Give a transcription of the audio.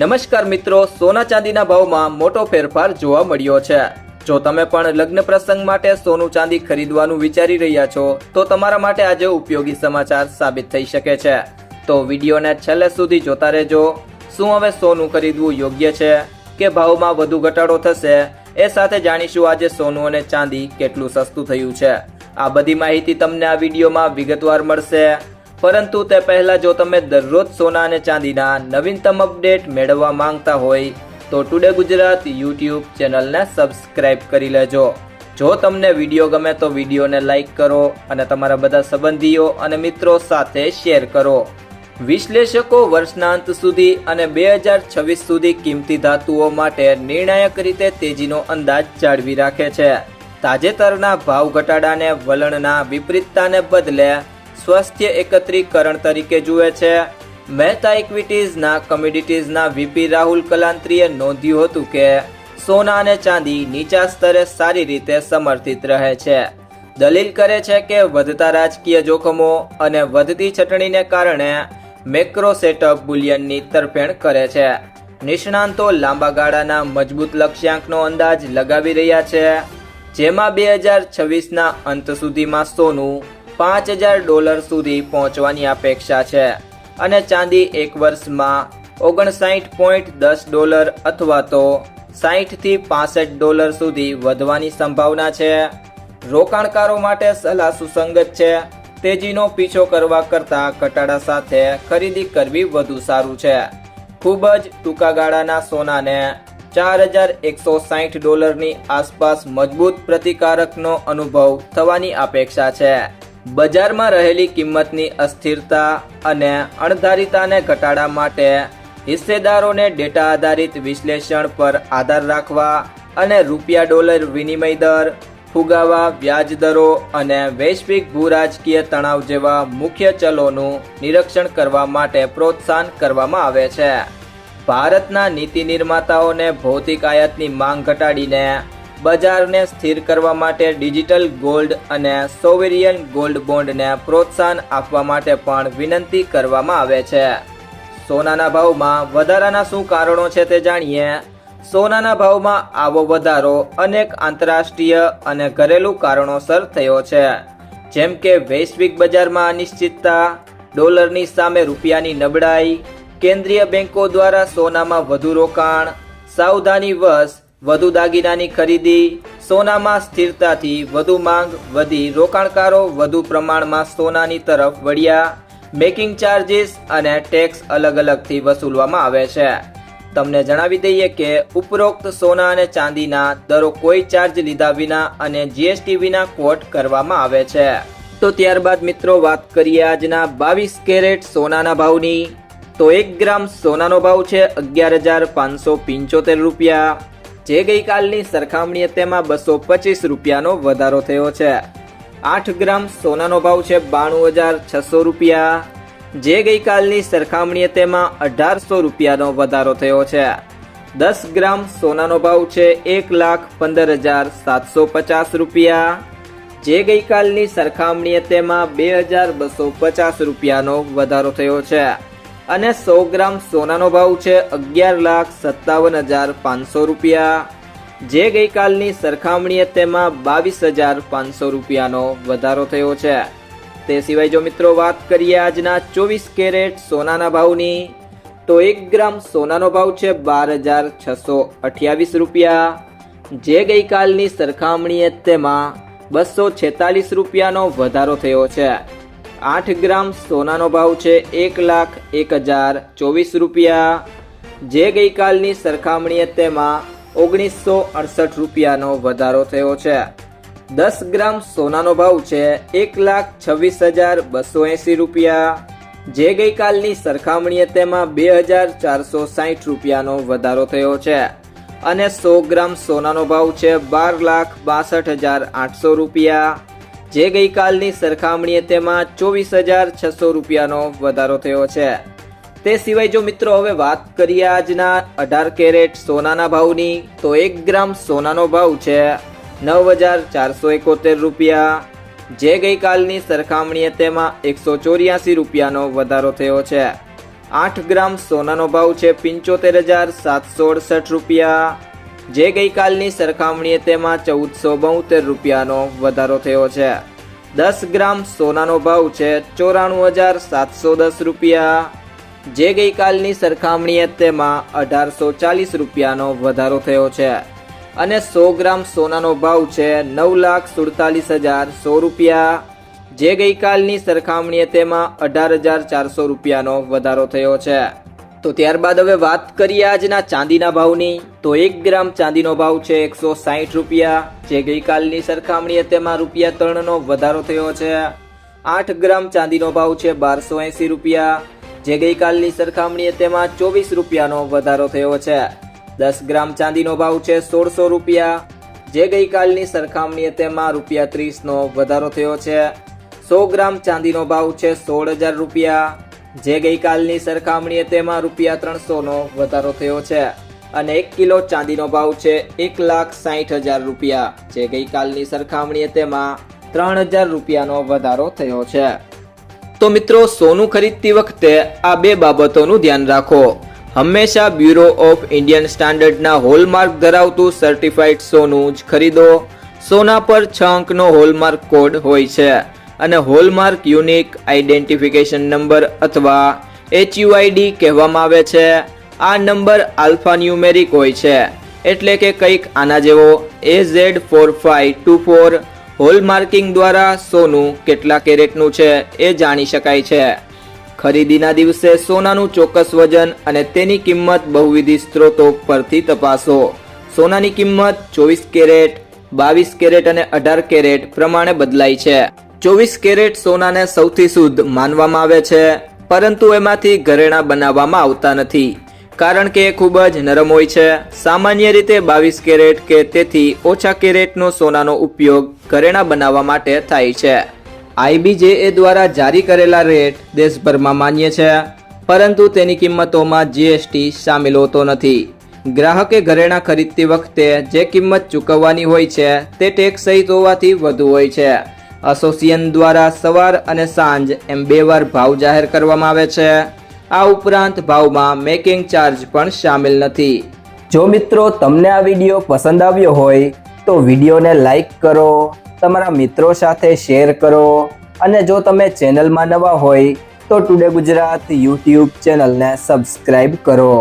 નમસ્કાર મિત્રો, સોના ચાંદીના ભાવમાં મોટો ફેરફાર જોવા મળ્યો છે. જો તમે પણ લગ્ન પ્રસંગ માટે સોનું ચાંદી ખરીદવાનું વિચારી રહ્યા છો, તો તમારા માટે આજે ઉપયોગી સમાચાર સાબિત થઈ શકે છે. તો વિડીયોને છેલ્લે સુધી જોતા રહેજો. શું હવે સોનું ખરીદવું યોગ્ય છે? કે ભાવમાં વધુ ઘટાડો થશે? એ સાથે જાણીશું આજે સોનું અને ચાંદી કેટલું સસ્તું થયું છે. આ બધી માહિતી તમને આ વિડીયોમાં વિગતવાર મળશે. પરંતુ તે પહેલાં જો તમે દરરોજ સોના અને ચાંદીના નવીનતમ અપડેટ મેળવવા માંગતા હોય, તો ટુડે ગુજરાત યુટ્યુબ ચેનલને સબસ્ક્રાઇબ કરી લેજો. જો તમને વીડિયો ગમે તો વિડીયોને લાઇક કરો અને તમારા બધા સંબંધીઓ અને મિત્રો સાથે શેર કરો. વિશ્લેષકો વર્ષના અંત સુધી અને બે હજાર છવ્વીસ સુધી કિંમતી ધાતુઓ માટે નિર્ણાયક રીતે તેજીનો અંદાજ જાળવી રાખે છે. તાજેતરના ભાવ ઘટાડાને, વલણના વિપરીતતાને બદલે સ્વાસ્થ્ય એકત્રીકરણ તરીકે જુએ છે. મહેતા ઇક્વિટીઝના કમ્યુડિટીઝના વીપી રાહુલ કલાંત્રીએ નોંધ્યું હતું કે સોના અને ચાંદી નીચા સ્તરે સારી રીતે સમર્થિત રહે છે. દલીલ કરે છે કે વધતા રાજકીય જોખમો અને વધતી છટણીને કારણે મેક્રો સેટઅપ બુલિયનની તરફેણ કરે છે. નિષ્ણાંતો લાંબા ગાળાના મજબૂત લક્ષ્યાંકનો અંદાજ લગાવી રહ્યા છે. જેમાં બે હજાર છવ્વીસના અંત સુધીમાં સોનું પાંચ હજાર ડોલર સુધી પહોંચવાની અપેક્ષા છે. અને ચાંદી એક વર્ષમાં ઓગણસાઠ પોઈન્ટ દસ ડોલર અથવા તો સાહીઠથી પાસઠ ડોલર સુધી વધવાની સંભાવના છે. રોકાણકારો માટે સલાહ સુસંગત છે. તેજીનો પીછો કરવા કરતાં ઘટાડા સાથે ખરીદી કરવી વધુ સારું છે. ખૂબ જ ટૂંકા ગાળાના સોનાને ચાર હજાર એકસો સાઠ ડોલરની આસપાસ મજબૂત પ્રતિકારકનો અનુભવ થવાની અપેક્ષા છે. બજારમાં રહેલી કિંમતની અસ્થિરતા અને અણધારિતાને ઘટાડવા માટે હિસ્સેદારોને ડેટા આધારિત વિશ્લેષણ પર આધાર રાખવા અને રૂપિયા ડોલર વિનિમય દર, ફુગાવા, વ્યાજ દરો અને વૈશ્વિક ભૂરાજકીય તણાવ જેવા મુખ્ય ચલોનું નિરીક્ષણ કરવા માટે પ્રોત્સાહન કરવામાં આવે છે. ભારતના નીતિ નિર્માતાઓને ભૌતિક આયાતની માંગ ઘટાડીને બજારને સ્થિર કરવા માટે ડિજિટલ ગોલ્ડ અને સોવેરિયન ગોલ્ડ બોન્ડને પ્રોત્સાહન આપવા માટે પણ વિનંતી કરવામાં આવે છે. સોનાના ભાવમાં વધારાના શું કારણો છે તે જાણીએ. સોનાના ભાવમાં આવો વધારો અનેક આંતરરાષ્ટ્રીય અને ઘરેલું કારણોસર થયો છે. જેમ કે વૈશ્વિક બજારમાં અનિશ્ચિતતા, ડોલરની સામે રૂપિયાની નબળાઈ, કેન્દ્રીય બેંકો દ્વારા સોનામાં વધુ રોકાણ, સાવધાની વશ વધુ દાગીનાની ખરીદી, સોનામાં સ્થિરતાથી વધુ માંગ, વધી રોકાણકારો વધુ પ્રમાણમાં સોનાની તરફ વળ્યા. મેકિંગ ચાર્જીસ અને ટેક્સ અલગ અલગથી વસૂલવામાં આવે છે. તમને જણાવી દઈએ કે ઉપરોક્ત સોના અને ચાંદીના દરો કોઈ ચાર્જ લીધા વિના અને જીએસટી વિના કોટ કરવામાં આવે છે. તો ત્યારબાદ મિત્રો વાત કરીએ આજના બાવીસ કેરેટ સોનાના ભાવની. તો એક ગ્રામ સોનાનો ભાવ છે અગિયાર હજાર પાંચસો પંચોતેર રૂપિયા. જે ગઈકાલની સરખામણીએ તેમાં બસો પચીસ રૂપિયાનો વધારો થયો છે. આઠ ગ્રામ સોનાનો ભાવ છે બાણું હજાર છસો રૂપિયા. જે ગઈકાલની સરખામણીએ તેમાં અઢારસો રૂપિયાનો વધારો થયો છે. દસ ગ્રામ સોનાનો ભાવ છે એક લાખ પંદર હજાર સાતસો પચાસ રૂપિયા. જે ગઈકાલની સરખામણીએ તેમાં બે હજાર બસો પચાસ રૂપિયાનો વધારો થયો છે. અને સો ગ્રામ સોનાનો ભાવ છે અગિયાર લાખ સત્તાવન હજાર પાંચસો રૂપિયા. જે ગઈકાલની સરખામણીએ તેમાં બાવીસ હજાર પાંચસો રૂપિયાનો વધારો થયો છે. તે સિવાય જો મિત્રો વાત કરીએ આજના ચોવીસ કેરેટ સોનાના ભાવની, તો એક ગ્રામ સોનાનો ભાવ છે બાર હજાર છસો અઠ્યાવીસ રૂપિયા. જે ગઈકાલની સરખામણીએ તેમાં બસો છેતાલીસ રૂપિયાનો વધારો થયો છે. આઠ ગ્રામ સોનાનો ભાવ છે એક લાખ એક હજાર ચોવીસ રૂપિયા. જે ગઈકાલની સરખામણીએ તેમાં ઓગણીસો અડસઠ રૂપિયાનો વધારો થયો છે. દસ ગ્રામ સોનાનો ભાવ છે એક લાખ છવ્વીસ હજાર બસો એંસી રૂપિયા. જે ગઈકાલની સરખામણીએ તેમાં બે હજાર ચારસો સાહીઠ રૂપિયાનો વધારો થયો છે. અને સો ગ્રામ સોનાનો ભાવ છે બાર લાખ બાસઠ હજાર આઠસો રૂપિયા. જે ગઈકાલની સરખામણીએ તેમાં ચોવીસ હજાર છસો રૂપિયાનો વધારો થયો છે. તે સિવાય જો મિત્રો હવે વાત કરીએ આજના અઢાર કેરેટ સોનાના ભાવની, તો એક ગ્રામ સોનાનો ભાવ છે નવ હજાર ચારસો એકોતેર રૂપિયા. જે ગઈકાલની સરખામણીએ તેમાં એકસો ચોર્યાસી રૂપિયાનો વધારો થયો છે. આઠ ગ્રામ સોનાનો ભાવ છે પંચોતેર હજાર સાતસો અડસઠ રૂપિયા. જે ગઈકાલની સરખામણીએ તેમાં ચૌદસો બોતેર રૂપિયાનો વધારો થયો છે. દસ ગ્રામ સોનાનો ભાવ છે ચોરાણું હજાર સાતસો દસ રૂપિયા. જે ગઈકાલની સરખામણીએ તેમાં અઢારસો ચાલીસ રૂપિયાનો વધારો થયો છે. અને સો ગ્રામ સોનાનો ભાવ છે નવ લાખ સુડતાલીસ હજાર સો રૂપિયા. જે ગઈકાલની સરખામણીએ તેમાં અઢાર હજાર ચારસો રૂપિયાનો વધારો થયો છે. તો ત્યારબાદ હવે વાત કરીએ આજના ચાંદીના ભાવની. તો એક ગ્રામ ચાંદીનો ભાવ છે એકસો સાહીઠ રૂપિયા, જે ગઈકાલની સરખામણીએ તેમાં રૂપિયા ત્રણનો વધારો થયો છે. આઠ ગ્રામ ચાંદીનો ભાવ છે બારસો એંસી રૂપિયા, જે ગઈકાલની સરખામણીએ તેમાં ચોવીસ રૂપિયાનો વધારો થયો છે. દસ ગ્રામ ચાંદીનો ભાવ છે સોળસો રૂપિયા, જે ગઈકાલની સરખામણીએ તેમાં રૂપિયા ત્રીસનો વધારો થયો છે. સો ગ્રામ ચાંદીનો ભાવ છે સોળ હજાર રૂપિયા જે ગઈકાલની સરખામણીએ તેમાં રૂપિયા ત્રણસોનો વધારો થયો છે અને એક કિલો ચાંદીનો ભાવ છે એક લાખ સાહીઠ હજાર રૂપિયા. જે ગઈકાલની સરખામણીએ તેમાં ત્રણ હજાર રૂપિયાનો વધારો થયો છે. તો મિત્રો, સોનું ખરીદતી વખતે આ બે બાબતોનું ધ્યાન રાખો. હંમેશા બ્યુરો ઓફ ઇન્ડિયન સ્ટાન્ડર્ડના હોલમાર્ક ધરાવતું સર્ટિફાઈડ સોનું જ ખરીદો. સોના પર છ અંકનો હોલમાર્ક કોડ હોય છે. અને હોલમાર્ક યુનિક આઇડેન્ટિફિકેશન નંબર અથવા એચયુઆઈડી કહેવામાં આવે છે. આ નંબર આલ્ફા ન્યુમેરિક હોય છે. એટલે કે કંઈક આના જેવો. A Z four five two four hallmarking દ્વારા સોનું કેટલા કેરેટનું છે એ જાણી શકાય છે. ખરીદીના દિવસે સોનાનું ચોક્કસ વજન અને તેની કિંમત બહુવિધ સ્ત્રોતો પરથી તપાસો. સોનાની કિંમત ચોવીસ કેરેટ, બાવીસ કેરેટ અને અઢાર કેરેટ પ્રમાણે બદલાય છે. ચોવીસ કેરેટ સોનાને સૌથી શુદ્ધ માનવામાં આવે છે, પરંતુ એમાંથી ઘરેણાં બનાવવામાં આવતા નથી. કારણ કે એ ખૂબ જ નરમ હોય છે. સામાન્ય રીતે બાવીસ કેરેટ કે તેથી ઓછા કેરેટનો સોનાનો ઉપયોગ ઘરેણાં બનાવવા માટે થાય છે. આઈબીજેએ દ્વારા જારી કરેલા રેટ દેશભરમાં માન્ય છે, પરંતુ તેની કિંમતોમાં જીએસટી સામેલ હોતો નથી. ગ્રાહકે ઘરેણાં ખરીદતી વખતે જે કિંમત ચૂકવવાની હોય છે, તે ટેક્સ સહિત હોવાથી વધુ હોય છે. એસોસિએશન દ્વારા સવાર અને સાંજ એમ બે વાર ભાવ જાહેર કરવામાં આવે છે. આ ઉપરાંત ભાવમાં મેકિંગ ચાર્જ પણ સામેલ નથી. જો મિત્રો તમને આ વીડિયો પસંદ આવ્યો હોય, તો વિડીયોને લાઈક કરો, તમારા મિત્રો સાથે શેર કરો અને જો તમે ચેનલમાં નવા હોય, તો ટુડે ગુજરાત યુટ્યુબ ચેનલને સબસ્ક્રાઈબ કરો.